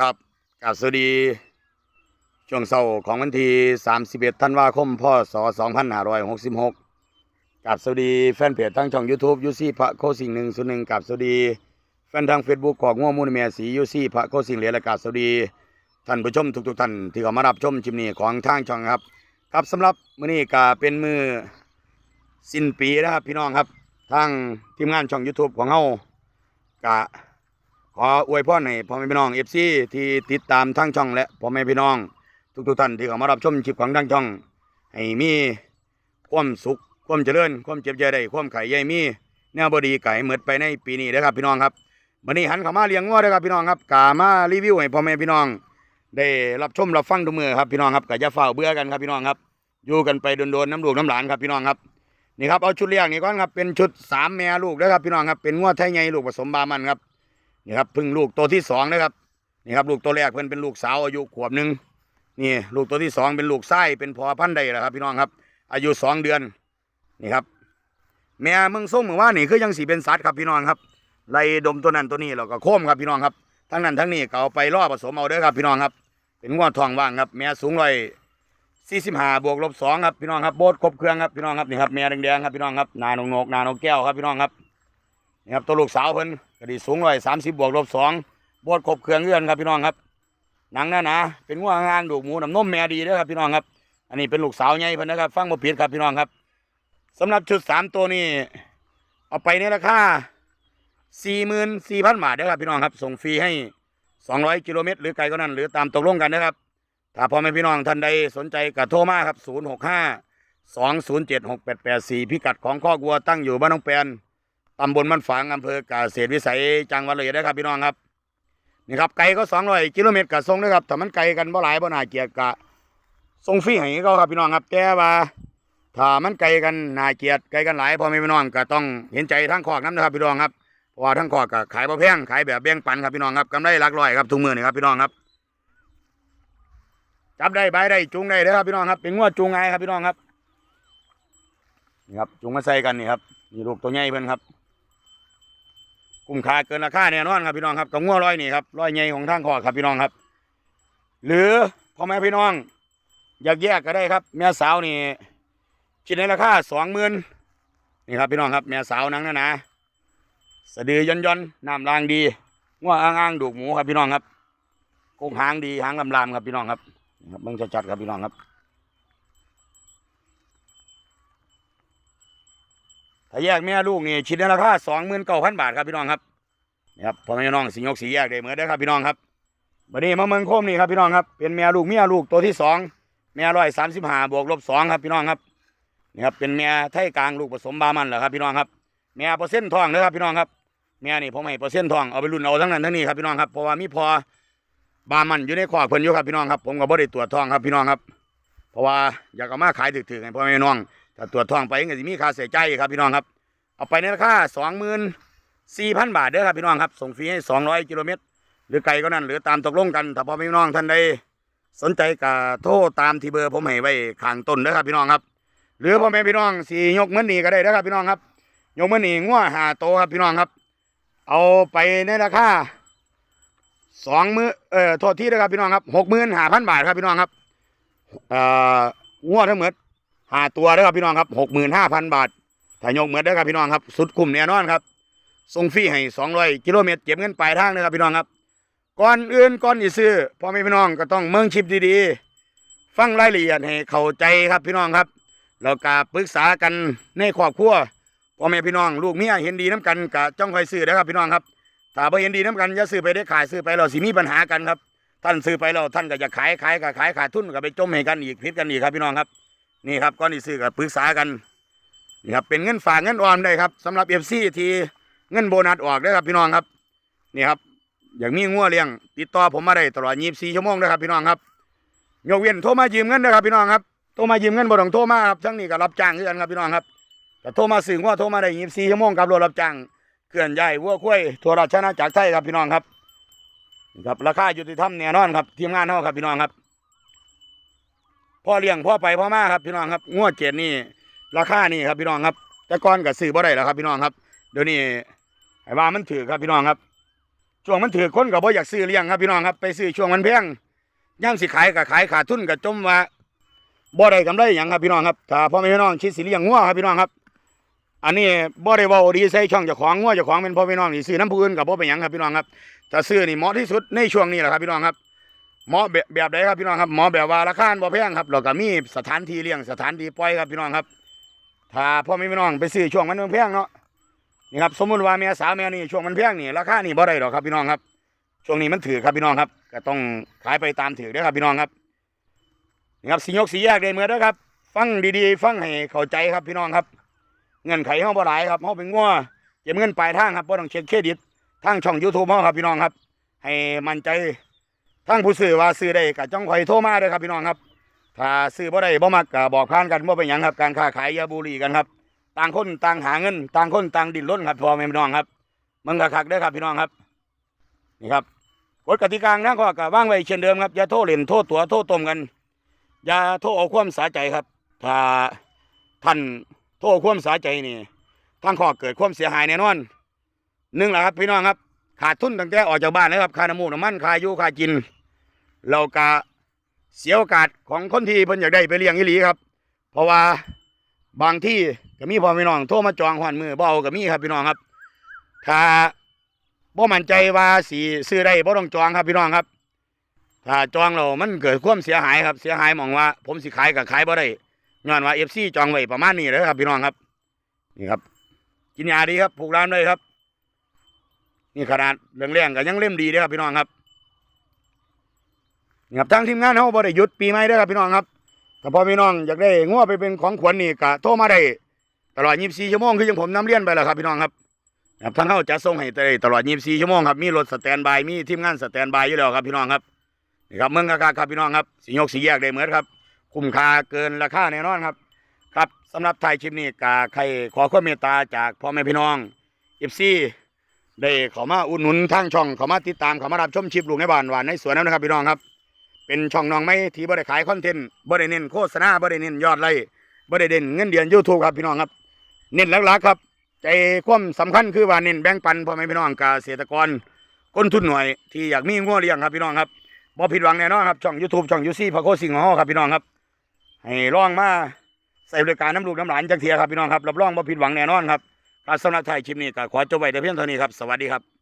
ครับกาบสวัสดีช่วงเช้าของวันที่ 31 ธันวาคม พศ 2566กราบสวัสดีแฟนเพจทั้งช่อง YouTube ยูซี่พระโคสิงหนึ่งศูนย์หนึ่งกาบสวัสดีแฟนทาง Facebook ของง่วงมูลเมียสียูซี่พระโคสิงเหลือและกาบสวัสดีท่านผู้ชมทุกๆท่านที่เข้ามารับชมชิมนี้ของทางช่องครับ ครับสำหรับมื้อนี้ก็เป็นมือสิ้นปีนะครับพี่น้องครับทางทีมงานช่อง YouTube ของเฮากะ ขออวยพรให้พ่อแม่พี่น้องเอฟซีที่ติดตามทั้งช่องและพ่อแม่พี่น้อง ทุกๆท่านที่เข้ามารับชมคลิปของทั้งช่อง ให้มีความสุขความเจริญความเจ็บใจได้ความไข่ใหญ่มีแนวบดีไก่เหมือดไปในปีนี้นะครับพี่น้องครับวันนี้หันเข้ามาเลี้ยงงัวนะครับพี่น้องครับกามารีวิวให้พ่อแม่พี่น้อง ได้รับชมรับฟังทุกมือครับพี่น้องครับก็จะเฝ้าเบื่อกันครับพี่น้องครับ อยู่กันไปโดนๆน้ำลูกน้ำหลานครับพี่น้องครับนี่ครับเอาชุดเลี้ยงนี่ก่อนครับเป็นชุดสามแม่ลูกนะครับพี่น้องครับเป็นงัวไทยใหญ่ลูกผสมบามันครับ นี่ครับพึ่งลูกตัวที่สองนะครับนี่ครับลูกตัวแรกเพิ่นเป็นลูกสาวอายุขวบหนึ่งนี่ลูกตัวที่สองเป็นลูกไส้เป็นพอพันธุ์ใดแหละครับ พี่น้องครับ อายุสองเดือนนี่ครับ แม่มึงส่งเหมือนว่านี่คือยังสีเป็นสัตว์ครับพี่น้องครับไล่ดมตัวนั้นตัวนี้แล้วก็โค้มครับพี่น้องครับทั้งนั้นทั้งนี้ก็เอาไปล่อผสมเอาเด้อครับพี่น้องครับ เป็นงวดทองว่างครับ แม่สูงร้อยสี่สิบห้าบวกลบสองครับพี่น้องครับโบดครบเครื่องครับพี่น้องครับนี่ครับแม่แดงๆครับพี่น้องครับนานงนกนานกแก้วครับพี่น้องครับ นี่ครับตัวลูกสาวเพิ่นก็ดีสูงร้อยสามสิบบวกลบสองบวชครบเครื่องเงื่อนครับพี่น้องครับหนังหน้าหนาเป็นงัวงานดูกหมูน้ำนมแม่ดีเด้อครับพี่น้องครับ อันนี้เป็นลูกสาวใหญ่เพิ่นนะครับ ฟังบ่ผิดครับพี่น้องครับสำหรับชุดสามตัวนี้เอาไปในราคาสี่หมื่นสี่พันบาทเด้อครับพี่น้องครับ ส่งฟรีให้สองร้อยกิโลเมตรหรือไกลก็นั้นหรือตามตกลงกันนะครับถ้าพ่อแม่พี่น้องท่านใดสนใจก็โทรมาครับศูนย์หกห้าสองศูนย์เจ็ดหกแปดแปดสี่พิกัดของข้อกวัวตั้งอยู่บ้านน้องแปน ตำบลมันฝางอำเภอกาเกษตรวิสัยจังหวัดเลยนะครับ พี่น้องครับนี่ครับไกลก็สองร้อยกิโลเมตรกับทรงนะครับแต่มันไกลกันบ่หลายบ่น่าเกียดกะทรงฟรีให้เขาครับพี่น้องครับ แต่ว่าถ้ามันไกลกันน่าเกียดไกลกันหลายพอแม่พี่น้องก็ต้องเห็นใจทั้งขอกน้ำนะครับพี่น้องครับเพราะว่าทั้งขอกก็ขายบ่แพงขายแบบแบ่งปันครับพี่น้องครับกำไรหลักร้อยครับทุกมือนี่ครับพี่น้องครับจับได้ใบได้จูงได้เด้อครับพี่น้องครับเป็นงวดจูงไงครับพี่น้องครับนี่ครับจูงมาใส่กันนี่ครับนี่ลูกตัวใหญ่เพิ่นครับ คุ้มค่าเกินราคาแน่นอนครับพี่น้องครับกับงัวร้อยนี่ครับร้อยใหญ่ของทางคอครับพี่น้องครับ หรือพ่อแม่พี่น้อง อยากแยกก็ได้ครับ แม่สาวนี่คิดในราคาสองหมื่นนี่ครับพี่น้องครับแม่สาวนังนะนะสะดือย่อนย่อนน้ำรางดีงัวอ่างอ่างดูกหมูครับพี่น้องครับโคงหางดีหางลำลามครับพี่น้องครับครับเบิ่งชัดๆครับพี่น้องครับ ถ้าแยกแม่ลูกนี่ชิ้นละราคาสองหมื่นเก้าพันบาทครับพี่น้องครับนี่ครับพ่อแม่น้องสิยกสีแยกได้เหมือนเด้อครับพี่น้องครับบัดนี้มาเมืองโคมนี่ครับพี่น้องครับเป็นแม่ลูกเมียลูกตัวที่สองแม่ร้อยสามสิบห้าบวกลบสองครับพี่น้องครับนี่ครับเป็นแม่ไทยกลางลูกผสมบามันเหรอครับพี่น้องครับแม่เปอร์เซ็นต์ทองเด้อครับพี่น้องครับแม่นี่ผมให้เปอร์เซ็นต์ทองเอาไปรุ่นเอาทั้งนั้นทั้งนี้ครับพี่น้องครับเพราะว่ามีพอบามันอยู่ในคอกเพิ่นอยู่ครับพี่น้องครับผมก็บ่ได้ตรวจทองครับพี่น้องครับ เพราะว่าอยากเอามาขายถึกๆให้พ่อแม่น้อง ถ้าตรวจทองไปก็สิมีค่าเสียใจครับพี่น้องครับ เอาไปในราคาสองหมื่นสี่พันบาทเด้อครับพี่น้องครับ ส่งฟรีให้สองร้อยกิโลเมตร หรือไกลก็นั่น หรือตามตกลงกัน ถ้าพ่อแม่พี่น้องท่านใดสนใจก็โทรตามที่เบอร์ผมให้ไว้ข้างต้นเด้อครับพี่น้องครับ หรือพ่อแม่พี่น้องสียกเมือนนี่ก็ได้เด้อครับพี่น้องครับ ยกเมือนนี่งัวหาโตครับพี่น้องครับ เอาไปในราคาสองมือเอ่อโทษที่นะครับพี่น้องครับหกหมื่นห้าพันบาทครับพี่น้องครับเอ่องัวทั้งหมด หาตัวเด้อครับพี่น้องครับหกหมื่นห้าพันบาทถ้ายกเหมือนเด้อครับพี่น้องครับ สุดคุ้มแน่นอนครับส่งฟรีให้สองร้อยกิโลเมตรเก็บเงินปลายทางนะครับพี่น้องครับ ก่อนอื่นก่อนจะซื้อพ่อแม่พี่น้องก็ต้องเมืองชิปดีๆ ฟังรายละเอียดให้เข้าใจครับพี่น้องครับแล้วก็ปรึกษากันในครอบครัวพ่อแม่พี่น้องลูกเมียเห็นดีน้กันก็จ้องคอยซื้อนะครับพี่น้องครับถ้าบ่เห็นดีน้กันอย่าซื้อไปได้ขายซื้อไปเราสิมีปัญหากันครับท่านซื้อไปแล้วท่านก็จะขายขายก็ขายขาดทุนก็ไปจมให้กันอีกพิษกันอีกครับพี่น้องครับ นี่ครับก่อนที่ซื้อก็ปรึกษากันนี่ครับเป็นเงินฝากเงินออมได้ครับสำหรับเอฟซีที่เงินโบนัสออกได้ครับพี่น้องครับนี่ครับอย่างมีงัวเลี้ยง ติดต่อผมมาได้ตลอด 24 ชั่วโมงนะครับพี่น้องครับยกเว้นโทรมายืมเงินนะครับพี่น้องครับโทรมายืมเงินบ่ต้องโทรมาครับทั้งนี้ก็รับจ้างคือกันครับพี่น้องครับแต่โทรมาสื่อว่าโทรมาได้ 24 ชั่วโมงครับรถรับจ้างเคลื่อนย้ายวัวควายทั่วราชอาณากไทยครับพี่น้องครับนี่ครับราคายุติธรรมแน่นอนครับทีมงานเฮาครับพี่น้องครับ พ่อเลี้ยงพ่อไปพ่อมาครับพี่น้องครับงัวเจ็ดนี่ราคานี่ครับพี่น้องครับ แต่ก่อนก็ซื้อบ่ได้แล้วครับพี่น้องครับเดี๋ยวนี้ไอ้ว่ามันถือครับพี่น้องครับ ช่วงมันถือคนก็บ่อยากซื้อเลี้ยงครับพี่น้องครับไปซื้อช่วงมันแพงย่ามสิขายก็ขายขาดทุนก็จมว่าบ่ได้กำไรหยังครับพี่น้องครับถ้าพ่อแม่พี่น้องคิดสิเลี้ยงงัวครับพี่น้องครับ อันนี้บ่ได้ว้าดีใส่ช่องเจ้าของงัวเจ้าของเป็นพ่อพี่น้องนี่ซื้อน้ำผู้อื่นก็บ่อเป็นหยังครับพี่น้องครับถ้าซื้อนี่เหมาะที่สุดในช่วงนี้แหละครับพี่น้องครับ หมาะแบบแบบใดครับพี่น้องครับหมาะแบบว่าราคาบ่แพงครับแล้วก็มีสถานที่เลี้ยงสถานที่ปล่อยครับพี่น้องครับ ถ้าพ่อแม่พี่น้องไปซื้อช่วงมันแพงเนาะนี่ครับสมมุติว่าแม่สาวแม่นี่ช่วงมันแพงนี่ราคานี่บ่ได้ดอกครับพี่น้องครับ ช่วงนี้มันถือครับพี่น้องครับ ก็ต้องขายไปตามถือด้อครับพี่น้องครับนี่ครับสียกสีแยกได้เมื่อด้อครับ ฟังดีๆ ฟังให้เข้าใจครับพี่น้องครับเงินไขเฮาบ่หลายครับเฮาเป็นงัวเก็บเงินปลายทางครับบ่ต้องเช็คเครดิตทางช่อง YouTube เฮาครับพี่น้องครับ ให้มั่นใจ ทางผู้ซื้อว่าซื้อได้ก็จ้องคอยโทรมาเด้อครับพี่น้องครับ ถ้าซื้อบ่ได้บ่มักก็บอกผ่านกันบ่เป็นหยังครับการค้าขายยาบุหรี่กันครับ ต่างคนต่างหาเงิน ต่างคนต่างดิ้นรนครับพ่อแม่พี่น้องครับมันก็คักเด้อครับพี่น้องครับนี่ครับกฎกติกาทางข้อก็ว่างไว้เช่นเดิมครับอย่าโทษเล่นโทษตัวโทษตมกันอย่าโทษเอาความสาใจครับ ถ้าท่านโทษความสาใจนี่ทางข้อเกิดความเสียหายแน่นอนหนึ่งแหละครับพี่น้องครับ ขาดทุนตั้งแต่ออกจากบ้านเลยครับค่าน้ำมูกน้ำมันค่าอยู่ค่ากิน เราก็เสียโอกาสของคนที่เพิ่นอยากได้ไปเลี้ยงอีหลีครับ เพราะว่าบางที่ก็มีพ่อพี่น้องโทรมาจองหวันมือบ่เอาก็มีครับพี่น้องครับ ถ้าบ่มั่นใจว่าสีซื้อได้บ่ต้องจองครับพี่น้องครับ ถ้าจองเรามันเกิดความเสียหายครับเสียหายมองว่า ผมสิขายกับขายบ่ได้ย้อนว่า FC จองไว้ประมาณนี้เลยครับพี่น้องครับนี่ครับ กินยาดีครับผูกร้านเลยครับ นี่ขนาดเรื่องแรงก็ยังเล่มดีเด้อครับพี่น้องครับ ครับทางทีมงานเขาบ่ได้หยุดปีใหม่ด้อครับพี่น้องครับถ้าพอพี่น้องอยากได้งัวไปเป็นของขวัญนี่ก็โทรมาได้ตลอด 24 ชั่วโมงคือยังผมนำเรียนไปแล้วครับพี่น้องครับครับทางเขาจะส่งให้ได้ตลอด 24 ชั่วโมงครับมีรถสแตนบายมีทีมงานสแตนบายอยู่แล้วครับพี่น้องครับนี่ครับเมืองกากาครับพี่น้องครับสียกสีแยกได้เหมือนครับคุ้มค่าเกินราคาแน่นอนครับ ครับสำหรับไทยชิปนี้กาใครขอความเมตตาจากพ่อแม่พี่น้องเอฟซีได้เขามาอุดหนุนทางช่องเขามาติดตามเขามารับชมชิปลูกในบ้านหวานในสวนนะครับพี่น้องครับ เป็นช่องน้องไม่ที่บ่ได้ขายคอนเทนต์บ่ได้เน้นโฆษณาบ่ได้เน้นยอดไลค์บ่ได้เด่นเงินเดือนยูทูบครับพี่น้องครับ เน้นหลักๆครับ ใจความสำคัญคือว่าเน้นแบ่งปันพ่อแม่พี่น้องเกษตรกรคนทุนหน่อยที่อยากมีงัวเลี้ยงครับพี่น้องครับบ่ผิดหวังแน่นอนครับช่อง YouTube ช่องยูซี่พะโคสิงห์ของเฮาครับพี่น้องครับให้ลองมาใส่บริการน้ำลูกน้ำหลานจักเทียครับพี่น้องครับรับรองบ่ผิดหวังแน่นอนครับครับสำหรับไทยคลิปนี้ก็ขอจบไว้แต่เพียงเท่านี้ครับสวัสดีครับ